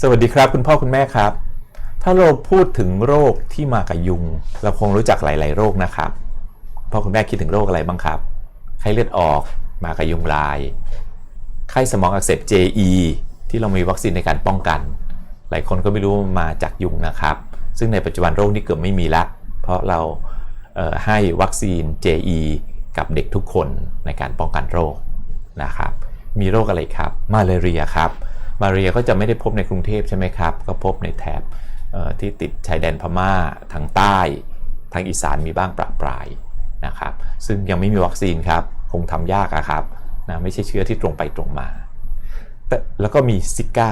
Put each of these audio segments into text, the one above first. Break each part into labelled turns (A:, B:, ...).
A: สวัสดีครับ คุณพ่อคุณแม่ครับ ถ้าเราพูดถึงโรคที่มากับยุง เราคงรู้จักหลาย ๆ โรคนะครับพ่อคุณแม่คิดถึงโรคอะไรบ้างครับไข้เลือดออกมากับยุงลายไข้สมองอักเสบ JE ที่เรามีวัคซีนในการป้องกัน หลายคนก็ไม่รู้มาจากยุงนะครับ ซึ่งในปัจจุบันโรคนี้เกือบไม่มีละ เพราะเราเให้วัคซีน JE กับเด็กทุกคนในการป้องกันโรคนะครับ มีโรคอะไรครับ มาลาเรียครับ มาเรียก็จะไม่ได้พบในกรุงเทพใช่ไหมครับ ก็พบในแถบที่ติดชายแดนพม่าทางใต้ ทางอีสานมีบ้างประปรายนะครับ ซึ่งยังไม่มีวัคซีนครับ คงทำยากอะครับนะไม่ใช่เชื้อที่ตรงไปตรงมาแต่แล้วก็มีซิก้า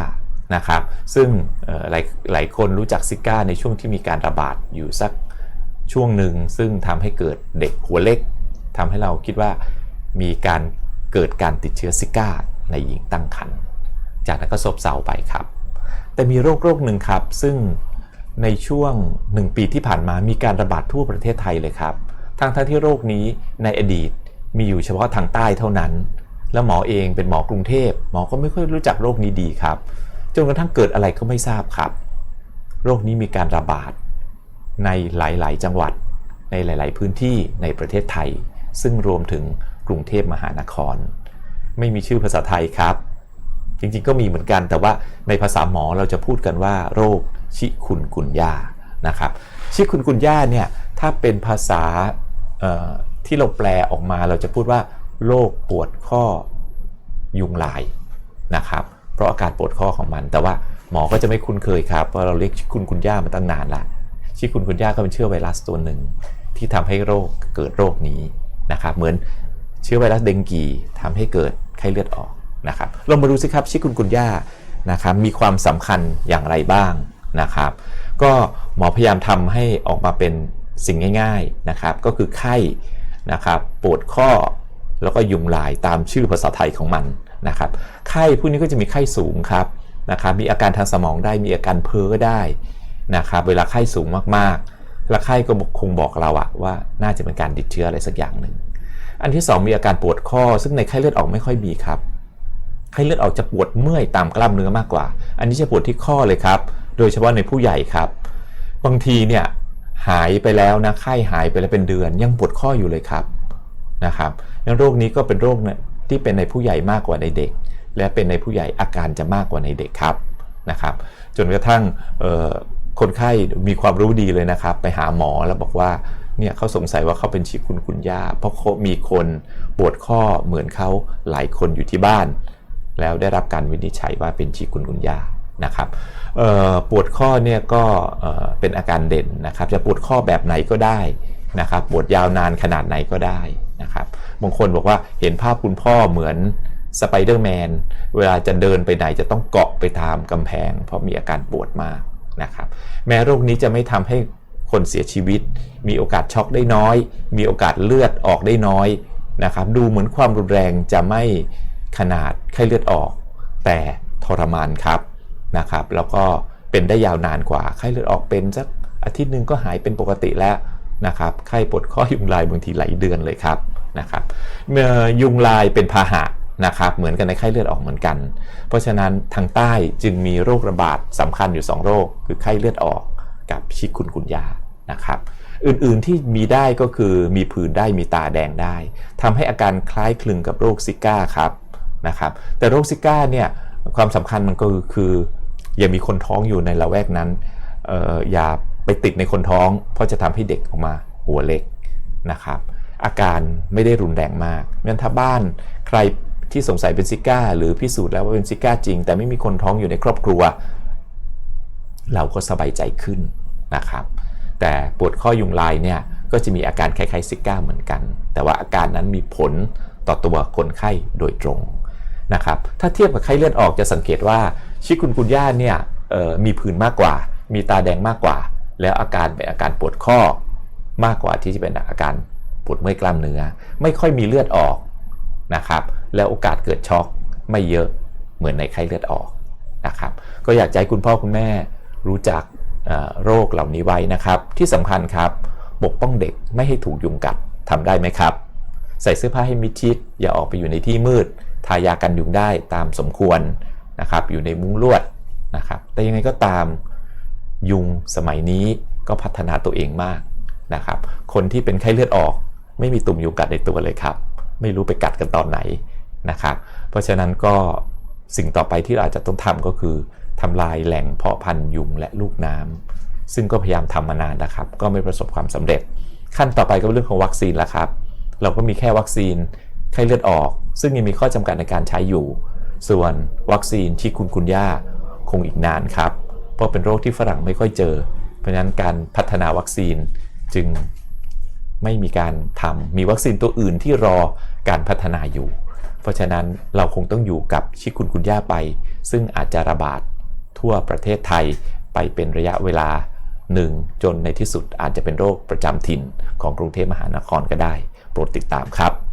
A: นะครับ ซึ่งหลายหลายคนรู้จักซิก้าในช่วงที่มีการระบาดอยู่สักช่วงหนึ่ง ซึ่งทำให้เกิดเด็กหัวเล็กทำให้เราคิดว่ามีการเกิดการติดเชื้อซิก้าในหญิงตั้งครรภ์ จากนั้นก็ซบเซาไปครับ แต่มีโรคโรคหนึ่งครับ ซึ่งในช่วง 1 ปีที่ผ่านมามีการระบาดทั่วประเทศไทยเลยครับ ทั้งทั้งที่โรคนี้ในอดีตมีอยู่เฉพาะทางใต้เท่านั้น แล้วหมอเองเป็นหมอกรุงเทพหมอก็ไม่ค่อยรู้จักโรคนี้ดีครับ จนกระทั่งเกิดอะไรก็ไม่ทราบครับ โรคนี้มีการระบาดในหลาย ๆ จังหวัด ในหลาย ๆ พื้นที่ในประเทศไทย ซึ่งรวมถึงกรุงเทพมหานคร ไม่มีชื่อภาษาไทยครับ จริงๆก็มีเหมือนกัน แต่ว่าในภาษาหมอเราจะพูดกันว่า โรคชิคุนกุนยานะครับชิคุนกุนยาเนี่ยถ้าเป็นภาษาที่เราแปลออกมาเราจะพูดว่าโรคปวดข้อยุงลายนะครับเพราะอาการปวดข้อของมัน แต่ว่าหมอก็จะไม่คุ้นเคยครับเพราะเราเรียกชิคุนกุนยามาตั้งนานละชิคุนกุนยาก็เป็นเชื้อไวรัสตัวหนึ่ง ที่ทำให้โรคเกิดโรคนี้นะครับเหมือนเชื้อไวรัสเดงกีทำให้เกิดไข้เลือดออก นะครับเรามาดูสิครับชิคุนกุนยานะครับมีความสำคัญอย่างไรบ้างนะครับ ก็หมอพยายามทำให้ออกมาเป็นสิ่งง่าย ๆนะครับ ก็คือไข้นะครับปวดข้อแล้วก็ยุงลายตามชื่อภาษาไทยของมันนะครับไข้พวกนี้ก็จะมีไข้สูงครับนะครับมีอาการทางสมองได้มีอาการเพ้อได้นะครับเวลาไข้สูงมากๆแล้วไข้ก็คงบอกเราอะว่าน่าจะเป็นการติดเชื้ออะไรสักอย่างหนึ่งอันที่ 2 มีอาการปวดข้อ ซึ่งในไข้เลือดออกไม่ค่อยมีครับ ไข้เลือดออกจะปวดเมื่อยตามกล้ามเนื้อมากกว่า อันนี้จะปวดที่ข้อเลยครับ โดยเฉพาะในผู้ใหญ่ครับ บางทีเนี่ยหายไปแล้วนะไข้หายไปแล้วเป็นเดือน ยังปวดข้ออยู่เลยครับนะครับยังโรคนี้ก็เป็นโรคที่เป็นในผู้ใหญ่มากกว่าในเด็ก และเป็นในผู้ใหญ่อาการจะมากกว่าในเด็กครับนะครับจนกระทั่งคนไข้มีความรู้ดีเลยนะครับ ไปหาหมอแล้วบอกว่าเนี่ยเขาสงสัยว่าเขาเป็นชิคุนกุนยาเพราะเขามีคนปวดข้อเหมือนเขาหลายคนอยู่ที่บ้าน แล้วได้รับการวินิจฉัยว่าเป็นชิคุนกุนยานะครับปวดข้อเนี่ยก็เอ่อเป็นอาการเด่นนะครับ จะปวดข้อแบบไหนก็ได้นะครับปวดยาวนานขนาดไหนก็ได้นะครับบางคนบอกว่าเห็นภาพคุณพ่อเหมือนสไปเดอร์แมนเวลาจะเดินไปไหนจะต้องเกาะไปตามกำแพง เพราะมีอาการปวดมากนะครับ แม้โรคนี้จะไม่ทำให้คนเสียชีวิต มีโอกาสช็อกได้น้อย มีโอกาสเลือดออกได้น้อยนะครับ ดูเหมือนความรุนแรงจะไม่ ขนาดไข้เลือดออก แต่ทรมานครับนะครับแล้วก็เป็นได้ยาวนานกว่าไข้เลือดออกเป็นสักอาทิตย์หนึ่งก็หายเป็นปกติแล้วนะครับไข้ปวดข้อยุงลายบางทีหลายเดือนเลยครับนะครับเมื่อยุงลายเป็นพาหะนะครับเหมือนกันในไข้เลือดออกเหมือนกัน เพราะฉะนั้นทางใต้จึงมีโรคระบาดสำคัญอยู่ 2 โรค คือไข้เลือดออกกับชิคุนกุนยานะครับอื่นๆที่มีได้ก็คือมีผื่นได้มีตาแดงได้ทำให้อาการคล้ายคลึงกับโรคซิก้าครับ นะครับ แต่โรคซิก้าเนี่ยความสำคัญมันก็คือ อย่ามีคนท้องอยู่ในละแวกนั้นอออย่าไปติดในคนท้อง เพราะจะทำให้เด็กออกมาหัวเล็กนะครับ อาการไม่ได้รุนแรงมากงั้นถ้าบ้านใครที่สงสัยเป็นซิก้า หรือพิสูจน์แล้วว่าเป็นซิก้าจริง แต่ไม่มีคนท้องอยู่ในครอบครัว เราก็สบายใจขึ้นนะครับ แต่ปวดข้อยุงลายเนี่ยก็จะมีอาการคล้ายๆซิก้าเหมือนกัน แต่ว่าอาการนั้นมีผลต่อตัวคนไข้โดยตรง นะครับถ้าเทียบกับไข้เลือดออกจะสังเกตว่าชิคุนกุนย่าเนี่ยมีผื่นมากกว่า มีตาแดงมากกว่า แล้วอาการเป็นอาการปวดข้อมากกว่าที่จะเป็นอาการปวดเมื่อยกล้ามเนื้อ ไม่ค่อยมีเลือดออกนะครับแล้วโอกาสเกิดช็อกไม่เยอะเหมือนในไข้เลือดออกนะครับก็อยากให้คุณพ่อคุณแม่รู้จักโรคเหล่านี้ไว้นะครับ ที่สำคัญครับปกป้องเด็กไม่ให้ถูกยุงกัดทำได้ไหมครับ ใส่เสื้อผ้าให้มิดชิด อย่าออกไปอยู่ในที่มืด ทายากันยุงได้ตามสมควรนะครับอยู่ในมุ้งลวดนะครับแต่ยังไงก็ตามยุงสมัยนี้ก็พัฒนาตัวเองมากนะครับคนที่เป็นไข้เลือดออกไม่มีตุ่มยุงกัดในตัวเลยครับ ไม่รู้ไปกัดกันตอนไหนนะครับเพราะฉะนั้นก็สิ่งต่อไปที่เราอาจจะต้องทำก็คือทำลายแหล่งเพาะพันธุ์ยุงและลูกน้ำซึ่งก็พยายามทำมานานนะครับ ก็ไม่ประสบความสำเร็จ ขั้นต่อไปก็เป็นเรื่องของวัคซีนแล้วครับ เราก็มีแค่วัคซีนไข้เลือดออก ซึ่งยังมีข้อจำกัดในการใช้อยู่ ส่วนวัคซีนที่คุณคุณย่าคงอีกนานครับ เพราะเป็นโรคที่ฝรั่งไม่ค่อยเจอ เพราะฉะนั้นการพัฒนาวัคซีนจึงไม่มีการทำมีวัคซีนตัวอื่นที่รอการพัฒนาอยู่ เพราะฉะนั้นเราคงต้องอยู่กับชิคุนคุณย่าไป ซึ่งอาจจะระบาดทั่วประเทศไทยไปเป็นระยะเวลาหนึ่งจนในที่สุดอาจจะเป็นโรคประจำถิ่นของกรุงเทพมหานครก็ได้ โปรดติดตามครับ